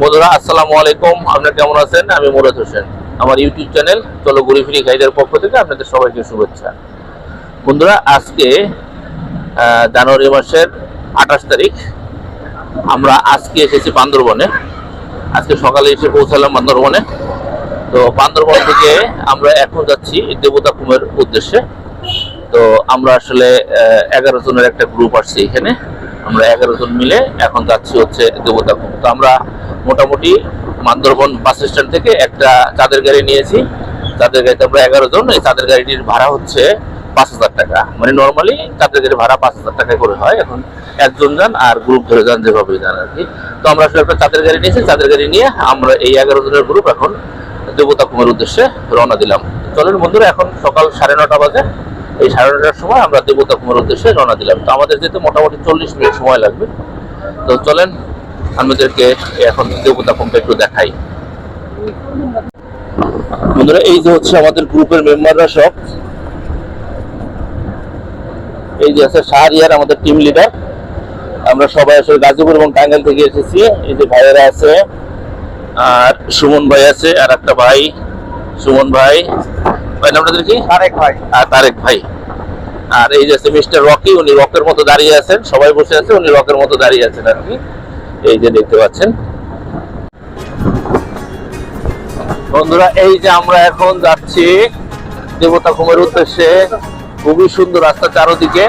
বন্ধুরা, আসসালামু আলাইকুম। আপনারা কেমন আছেন? আমি মুরাদ হোসেন। আমার ইউটিউব চ্যানেল চলো ঘুরি ফিরি গাইডের পক্ষ থেকে আপনাদের সবাইকে শুভেচ্ছা। বন্ধুরা, আজকে জানুয়ারি মাসের আঠাশ তারিখ। আমরা আজকে এসেছি বান্দরবনে। আজকে সকালে এসে পৌঁছালাম বান্দরবনে। তো বান্দরবন থেকে আমরা এখন যাচ্ছি দেবতা কুমের উদ্দেশ্যে। তো আমরা আসলে এগারো জনের একটা গ্রুপ আসছি এখানে। আমরা এগারো জন মিলে এখন যাচ্ছি হচ্ছে দেবতা তো আমরা মোটামুটি বান্দরবন বাস স্ট্যান্ড থেকে একটা চাঁদের গাড়ি নিয়েছি। চাঁদের গাড়িতে আমরা এগারো জন, এই চাঁদের গাড়িটির ভাড়া হচ্ছে পাঁচ হাজার টাকা। মানে নর্মালি চাঁদের গাড়ি ভাড়া পাঁচ হাজার টাকা করে হয়। এখন একজন যান আর গ্রুপ ধরে যান যেভাবে যান আর কি। তো আমরা আসলে একটা চাঁদের গাড়ি নিয়েছি। চাঁদের গাড়ি নিয়ে আমরা এই এগারো জনের গ্রুপ এখন দেবতা কুমের উদ্দেশ্যে রওনা দিলাম। চলেন বন্ধুরা, এখন সকাল সাড়ে নটা বাজে। এই সাড়ে নটার সময় আমরা দেবতা কুমের উদ্দেশ্যে রওনা দিলাম। তো আমাদের যেতে মোটামুটি চল্লিশ মিনিট সময় লাগবে। তো চলেন, আমাদেরকে এখন দেবতা কুমটা একটু দেখাই। বন্ধুরা, এই যে হচ্ছে আমাদের গ্রুপের মেম্বাররা সব। এই যে আছে সার শাহরিয়ার, আমাদের টিম লিডার আমরা সবাই আসলে গাজীপুর এবং টাঙ্গাইল থেকে এসেছি। এই যে ভাইয়েরা আছে, আর সুমন ভাই আছে, আর একটা ভাই, সুমন ভাই। ভাই নামটা কি? আরেক ভাই। আর তারেক ভাই। আর এই যে মিস্টার রকি উনি রকের মতো দাঁড়িয়ে আছেন। সবাই বসে আছে উনি রকের মতো দাঁড়িয়ে আছেন আর কি। এই যে দেখতে পাচ্ছেন। বন্ধুরা এই যে আমরা এখন যাচ্ছি দেবতা কুমের উদ্দেশ্যে। খুবই সুন্দর রাস্তা চারোদিকে।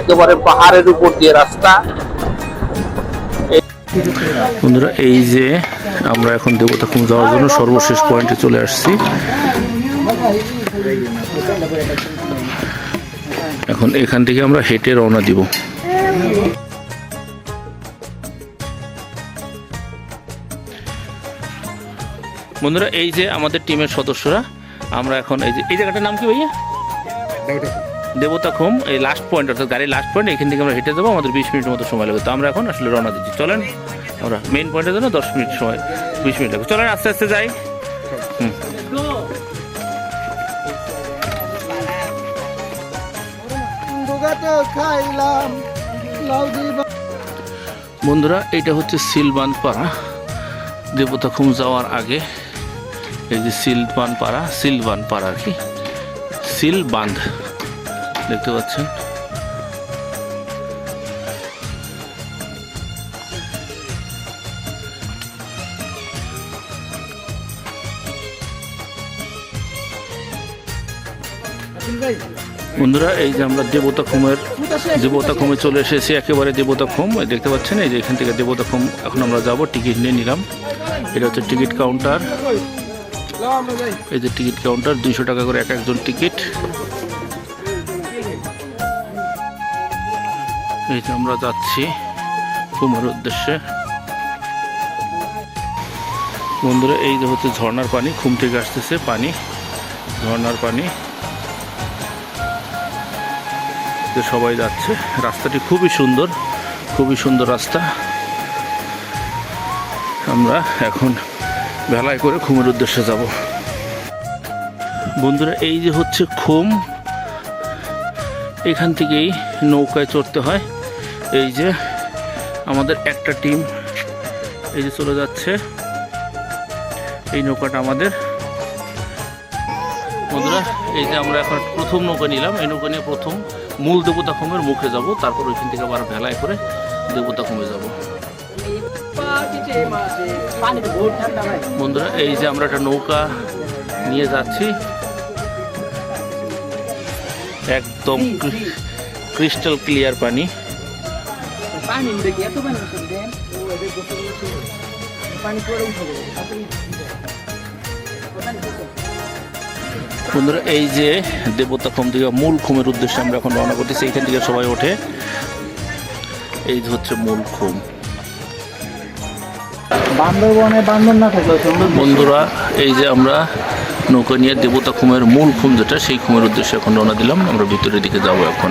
একেবারে পাহাড়ের উপর দিয়ে রাস্তা। বন্ধুরা, এই যে আমরা এখন দেবতাখুম যাওয়ার জন্য সর্বশেষ পয়েন্টে চলে আসছি। এখন এখান থেকে আমরা হেঁটে রওনা দিব। বন্ধুরা, এই যে আমাদের টিমের সদস্যরা, আমরা এখন এই যে এই জায়গাটার নাম কি ভাইয়া? দেবতাখুম এই লাস্ট পয়েন্ট অর্থাৎ গাড়ির লাস্ট পয়েন্ট এখান থেকে আমরা হেঁটে যাব, আমাদের বিশ মিনিটের মতো সময় লাগবে। তো আমরা এখন আসলে রওনা দিচ্ছি। চলেন, আমরা মেইন পয়েন্টের জন্য দশ মিনিট সময়, বিশ মিনিট লাগবে। চলেন, আস্তে আস্তে যাই। হুম। দিবা বন্ধুরা, এটা হচ্ছে সিলবান পাড়া। দেবতা দেবতাখুম যাওয়ার আগে এই যে সিলবান পাড়া সিলবান পাড়া আর কি সিল বাঁধ দেখতে পাচ্ছেন। বন্ধুরা, এই যে আমরা দেবতা খুমের দেবতা খুমে চলে এসেছি, একেবারে দেবতা খুম। দেখতে পাচ্ছেন, এই যে এখান থেকে দেবতা খুম। এখন আমরা যাব, টিকিট নিয়ে নিলাম। এটা হচ্ছে টিকিট কাউন্টার। এই যে টিকিট কাউন্টার, দুইশো টাকা করে এক একজন টিকিট। এই যে আমরা যাচ্ছি কুমার উদ্দেশ্যে। বন্ধুরা, এই যে হচ্ছে ঝর্নার পানি খুম থেকে আসতেছে পানি, ঝর্ণার পানি। যে সবাই যাচ্ছে, রাস্তাটি খুবই সুন্দর খুবই সুন্দর রাস্তা। আমরা এখন ভেলায় করে খুমের উদ্দেশ্যে যাব। বন্ধুরা, এই যে হচ্ছে খুম, এখান থেকেই নৌকায় চড়তে হয়। এই যে আমাদের একটা টিম এই যে চলে যাচ্ছে। এই নৌকাটা আমাদের। বন্ধুরা এই যে আমরা এখন প্রথম নৌকা নিলাম। এই নৌকা নিয়ে প্রথম মূল দেবতা খুমের মুখে যাব। তারপর ওইখান থেকে আবার ভেলায় করে দেবতা খুমে যাব। বন্ধুরা এই যে আমরা একটা নৌকা নিয়ে যাচ্ছি। একদম ক্রিস্টাল ক্লিয়ার পানি। পানি দেখি এত পানি দেন। পানি পড়ে উঠবে বন্ধুরা এই যে দেবতা খুম থেকে মূল খুমের উদ্দেশ্যে আমরা এখন রওনা করতেছি। এইখান থেকে সবাই ওঠে। এই যে হচ্ছে মূল খুম। বান্দরবনে বান্দর না থাকলে বন্ধুরা এই যে আমরা নৌকা নিয়ে দেবতা খুমের মূল খুম যেটা সেই খুমের উদ্দেশ্যে এখন রওনা দিলাম। আমরা ভিতরের দিকে যাব এখন।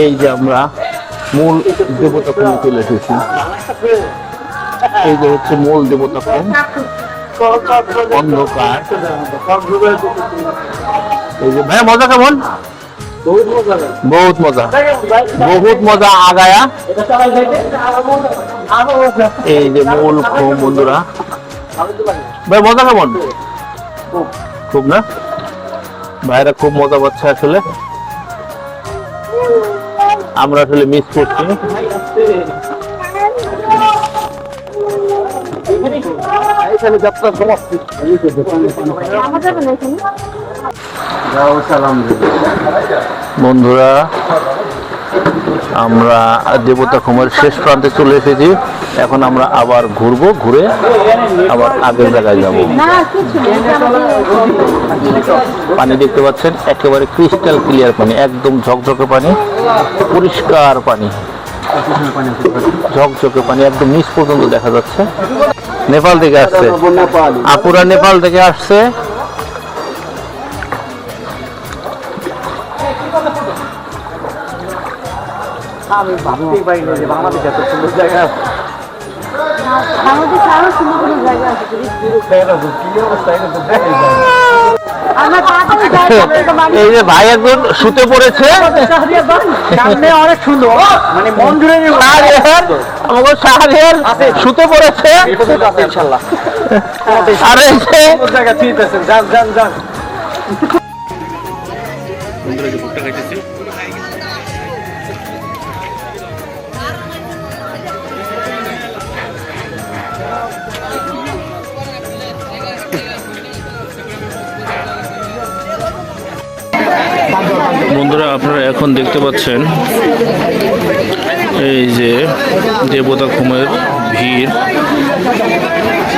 এই যে আমরা মূল দেবতা কোণে চলে এসেছি। এই যে হচ্ছে মূল দেবতা কোণ। অন্ধকার। এই যে ভাই মজা কেমন? বহুত মজা। বহুত মজা আগায়া। এই যে মূল খুব বন্ধুরা। ভাই, মজা কেমন? খুব না? ভাইরা খুব মজা পাচ্ছে আসলে। আমরা আসলে মিস করছি। বন্ধুরা আমরা দেবতা কুমার শেষ প্রান্তে চলে এসেছি। এখন আমরা আবার ঘুরবো ঘুরে আবার আগের জায়গায় যাব। পানি দেখতে পাচ্ছেন একেবারে ক্রিস্টাল ক্লিয়ার পানি একদম ঝকঝকে পানি পরিষ্কার পানি। ঝকঝকে পানি একদম নিচ পর্যন্ত দেখা যাচ্ছে। নেপাল থেকে আসছে। আপুরা নেপাল থেকে আসছে। আমাদের আরও সুন্দর জায়গা আছে আমরা তাড়াতাড়ি যাই আপনাদের বাড়ি। এই যে ভাই একজন শুতে পড়েছে। সামনে অনেক সুন্দর মানে মন জুড়ে আমাকে শাহরিয়ার শুতে পড়েছে। ইনশাল্লাহ। আর জায়গা ঠিক আছে যান যান যান। বন্ধুরা যে ভুট্টা খাইতেছে। বন্ধুরা, আপনারা এখন দেখতে পাচ্ছেন এই যে দেবতা ঘুমের ভিড়।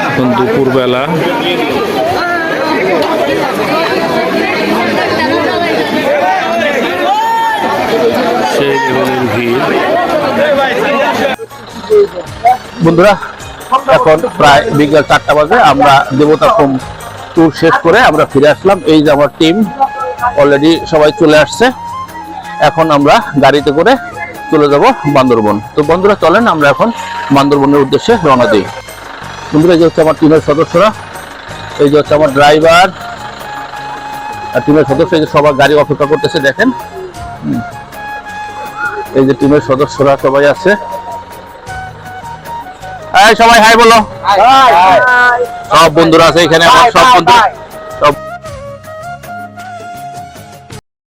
এখন দুপুরবেলা। ভিড়। বন্ধুরা, এখন প্রায় বিকেল চারটা বাজে। আমরা দেবতা হোম ট্যুর শেষ করে আমরা ফিরে আসলাম। এই যে আমার টিম অলরেডি সবাই চলে আসছে। এখন আমরা গাড়িতে করে চলে যাব বান্দরবন। তো বন্ধুরা চলেন আমরা এখন বান্দরবনের উদ্দেশ্যে রওনা দিই। বন্ধুরা এই যে হচ্ছে আমার টিমের সদস্যরা এই যে হচ্ছে আমার ড্রাইভার আর টিমের সদস্য এই যে সবার গাড়ি অপেক্ষা করতেছে দেখেন। এই যে টিমের সদস্যরা সবাই আছে। এই সবাই হাই বলো। সব বন্ধুরা আছে এখানে আমার সব বন্ধু সব